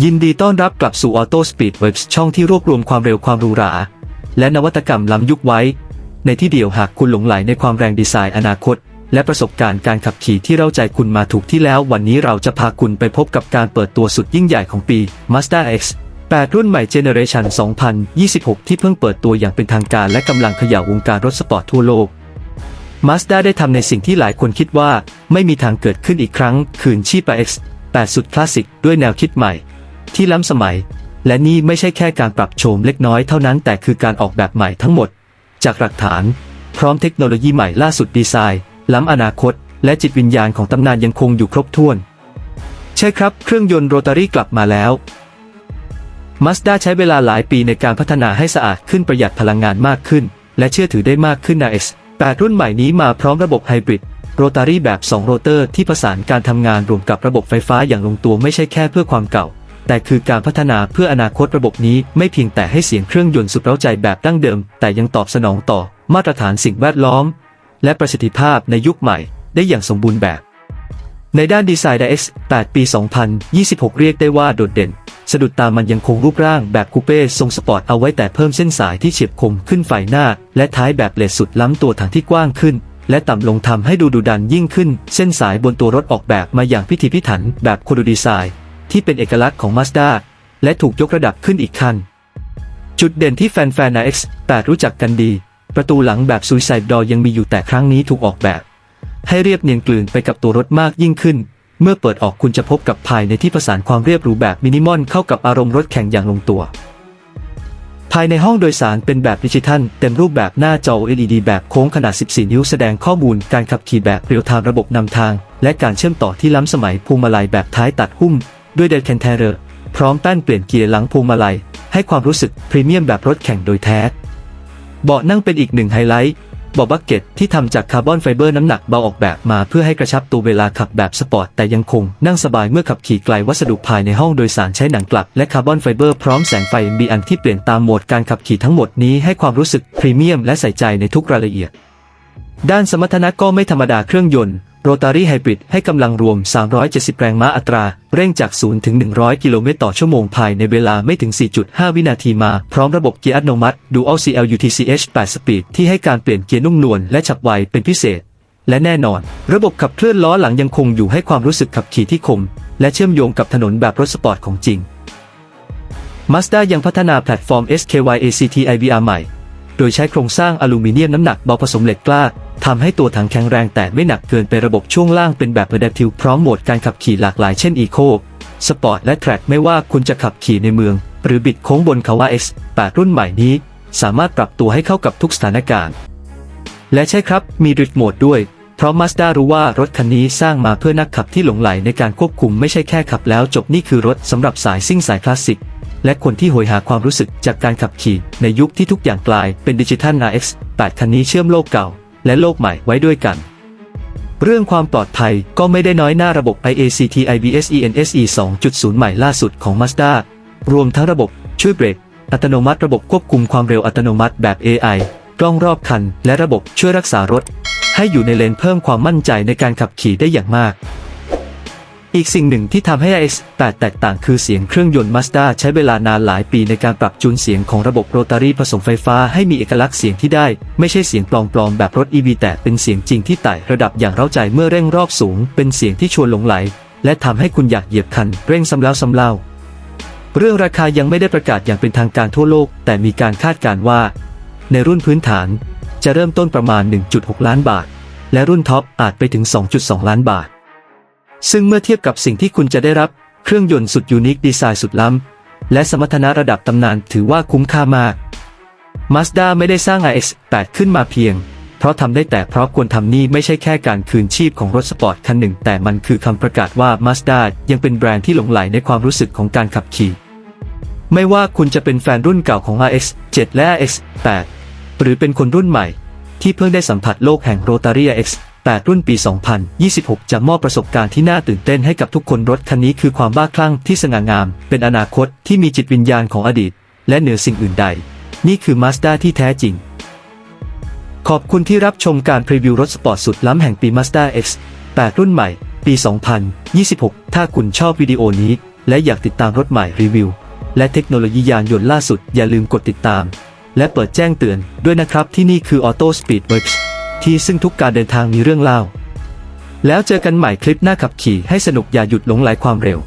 ยินดีต้อนรับกลับสู่ Auto Speed Web ช่องที่รวบรวมความเร็วความหรูหรา และนวัตกรรมล้ำยุคไว้ ในที่เดียวหากคุณหลงไหลในความแรงดีไซน์อนาคต และประสบการณ์การขับขี่ที่เราใจคุณมาถูกที่แล้ว วันนี้เราจะพาคุณไปพบกับการเปิดตัวสุดยิ่งใหญ่ของปี Mazda X 8 รุ่นใหม่ Generation 2026 ที่เพิ่งเปิดตัวอย่างเป็นทางการและกำลังขย่าวงการรถสปอร์ตทั่วโลก Mazda ได้ทำในสิ่งที่หลายคนคิดว่า ไม่มีทางเกิดขึ้นอีกครั้ง คืนชีพ X 8 สุดคลาสสิกด้วยแนวคิดใหม่ ที่ล้ำสมัย และนี่ไม่ใช่แค่การปรับโฉมเล็กน้อยเท่านั้นแต่คือการออกแบบใหม่ทั้งหมด จากหลักฐาน พร้อมเทคโนโลยีใหม่ล่าสุดดีไซน์ ล้ำอนาคต และจิตวิญญาณของตำนานยังคงอยู่ครบถ้วน ใช่ครับ เครื่องยนต์โรตารี่กลับมาแล้ว Mazda ใช้เวลาหลายปีในการพัฒนาให้สะอาดขึ้นประหยัดพลังงานมากขึ้น และเชื่อถือได้มากขึ้นใน X 8 รุ่นใหม่นี้มาพร้อมระบบไฮบริดโรตารี่แบบ 2 โรเตอร์ที่ประสานการทำงานรวมกับระบบไฟฟ้าอย่างลงตัวไม่ใช่แค่เพื่อความเก่า แต่คือการพัฒนาเพื่ออนาคตระบบนี้ไม่เพียงแต่ให้เสียงเครื่องยนต์สุดเร้าใจแบบดั้งเดิม แต่ยังตอบสนองต่อมาตรฐานสิ่งแวดล้อม และประสิทธิภาพในยุคใหม่ได้อย่างสมบูรณ์แบบ ในด้านดีไซน์ DX 8ปี 2026 เรียกได้ว่าโดดเด่น สะดุดตามันยังคงรูปร่างแบบคูเป้ทรงสปอร์ตเอาไว้แต่เพิ่มเส้นสายที่เฉียบคมขึ้นฝ่ายหน้า และท้ายแบบเลสสุดล้ำตัวถังที่กว้างขึ้นและต่ำลงทำให้ดูดุดันยิ่งขึ้น เส้นสายบนตัวรถออกแบบมาอย่างพิถีพิถันแบบโคโดดีไซน์ ที่เป็นเอกลักษณ์ของ Mazda และถูกยกระดับขึ้นอีกขั้น จุดเด่นที่แฟนๆ NX 8 รู้จักกันดี ประตูหลังแบบ Suicide Door ยังมีอยู่แต่ครั้งนี้ถูกออกแบบ ให้เรียบเนียนกลืนไปกับตัวรถมากยิ่งขึ้น เมื่อเปิดออกคุณจะพบกับภายในที่ประสานความเรียบหรูแบบมินิมอลเข้ากับอารมณ์รถแข่งอย่างลงตัว ภายในห้องโดยสารเป็นแบบดิจิทัล เต็มรูปแบบหน้าจอ LED แบบโค้งขนาด 14 นิ้วแสดงข้อมูลการขับขี่แบบเรียลไทม์ระบบนำทาง และการเชื่อมต่อที่ล้ำสมัยพวงมาลัยแบบท้ายตัดหุ้ม ด้วยเดลเคนเทเรอร์พร้อมแป้นเปลี่ยนเกียร์หลังพวงมาลัย ให้ความรู้สึกพรีเมียมแบบรถแข่งโดยแท้ เบาะนั่งเป็นอีกหนึ่งไฮไลท์เบาะบักเก็ตที่ทำจากคาร์บอนไฟเบอร์น้ำหนักเบาออกแบบมาเพื่อให้กระชับตัวเวลาขับแบบสปอร์ตแต่ยังคงนั่งสบายเมื่อขับขี่ไกลวัสดุภายในห้องโดยสารใช้หนังกลับและคาร์บอนไฟเบอร์พร้อมแสงไฟ NBN ที่เปลี่ยนตามโหมดการขับขี่ทั้งหมดนี้ให้ความรู้สึกพรีเมียมและใส่ใจในทุกรายละเอียด ด้านสมรรถนะก็ไม่ธรรมดาเครื่องยนต์ โรตารี่ไฮบริดให้กำลังรวม 370 แรงม้าอัตรา เร่งจาก 0 ถึง 100 กิโลเมตรต่อชั่วโมงภายในเวลาไม่ถึง 4.5 วินาทีมา พร้อมระบบเกียร์อัตโนมัติ Dual CLUTCH 8 Speed ที่ให้การเปลี่ยนเกียร์นุ่มนวลและฉับไวเป็นพิเศษ และแน่นอน ระบบขับเคลื่อนล้อหลังยังคงอยู่ให้ความรู้สึกขับขี่ที่คม และเชื่อมโยงกับถนนแบบรถสปอร์ตของจริง Mazda ยังพัฒนาแพลตฟอร์ม SKY ACT IVR ใหม่ ดยใช้โครงสร้างอลูมิเนียมน้ำหนักเบาผสมเหล็กกล้าทำให้ตัวถังแข็งแรงแต่ไม่หนักเกินไประบบช่วงล่างเป็นแบบ Adaptive พร้อมโหมดการขับขี่หลากหลายเช่น Eco Sport และ Track ไม่ว่าคุณจะขับขี่ในเมือง หรือบิดโค้งบนเขาว่า X 8 รุ่นใหม่นี้ สามารถปรับตัวให้เข้ากับทุกสถานการณ์ และใช่ครับ มีดริฟต์โหมดด้วย เพราะ Mazda รู้ว่ารถคันนี้สร้างมาเพื่อนักขับที่หลงไหลในการควบคุมไม่ใช่แค่ขับแล้วจบนี่คือรถสำหรับสายซิ่งสายคลาสสิก และคนที่โหยหาความรู้สึกจากการขับขี่ในยุคที่ทุกอย่างกลายเป็นดิจิทัล RX 8 คันนี้เชื่อมโลกเก่า และโลกใหม่ไว้ด้วยกัน เรื่องความปลอดภัยก็ไม่ได้น้อยหน้าระบบ IACT IBS ENSE 2.0 ใหม่ล่าสุดของ Mazda รวมทั้งระบบช่วยเบรกอัตโนมัติระบบควบคุมความเร็วอัตโนมัติแบบ AI กล้องรอบคัน และระบบช่วยรักษารถ ให้อยู่ในเลนเพิ่มความมั่นใจในการขับขี่ได้อย่างมาก อีกสิ่งหนึ่งที่ทำให้ X8 แตกต่างคือเสียงเครื่องยนต์ Mazda ใช้เวลานานหลายปีในการปรับจูนเสียงของระบบโรตารีผสมไฟฟ้าให้มีเอกลักษณ์เสียงที่ได้ ไม่ใช่เสียงปลอมๆแบบรถ EV แต่เป็นเสียงจริงที่ไต่ระดับอย่างเร้าใจเมื่อเร่งรอบสูง เป็นเสียงที่ชวนหลงไหล และทำให้คุณอยากเหยียบคันเร่งซ้ำแล้วซ้ำเล่า เรื่องราคายังไม่ได้ประกาศอย่างเป็นทางการทั่วโลก แต่มีการคาดการณ์ว่า ในรุ่นพื้นฐานจะเริ่มต้นประมาณ 1.6 ล้านบาท และรุ่นท็อปอาจไปถึง 2.2 ล้านบาท ซึ่งเมื่อเทียบกับสิ่งที่คุณจะได้รับเครื่องยนต์สุดยูนิคดีไซน์สุดล้ำ และสมรรถนะระดับตำนานถือว่าคุ้มค่ามาก Mazda ไม่ได้สร้าง iX8 ขึ้นมาเพียง เพราะทำได้แต่เพราะควรทำนี่ไม่ใช่แค่การคืนชีพของรถสปอร์ตคันหนึ่ง แต่มันคือคำประกาศว่า Mazda ยังเป็นแบรนด์ที่หลงไหลในความรู้สึกของการขับขี่ ไม่ว่าคุณจะเป็นแฟนรุ่นเก่าของ RX7 และ RX8 หรือเป็นคนรุ่นใหม่ ที่เพิ่งได้สัมผัสโลกแห่งโรตารี่ X 8รุ่นปี 2026 จะมอบประสบการณ์ที่น่าตื่นเต้นให้กับทุกคนรถคันนี้คือความบ้าคลั่งที่สง่างาม เป็นอนาคตที่มีจิตวิญญาณของอดีต และเหนือสิ่งอื่นใด นี่คือ Mazda ที่แท้จริง ขอบคุณที่รับชมการพรีวิวรถสปอร์ตสุดล้ำแห่งปี Mazda X 8 รุ่นใหม่ ปี 2026 ถ้าคุณชอบวิดีโอนี้ และอยากติดตามรถใหม่รีวิว และเทคโนโลยียานยนต์ล่าสุดอย่าลืมกดติดตาม และเปิดแจ้งเตือนด้วยนะครับที่นี่คือ Auto Speed Works ที่ซึ่งทุกการเดินทางมีเรื่องเล่า แล้วเจอกันใหม่คลิปหน้าขับขี่ให้สนุกอย่าหยุดหลงไหลความเร็ว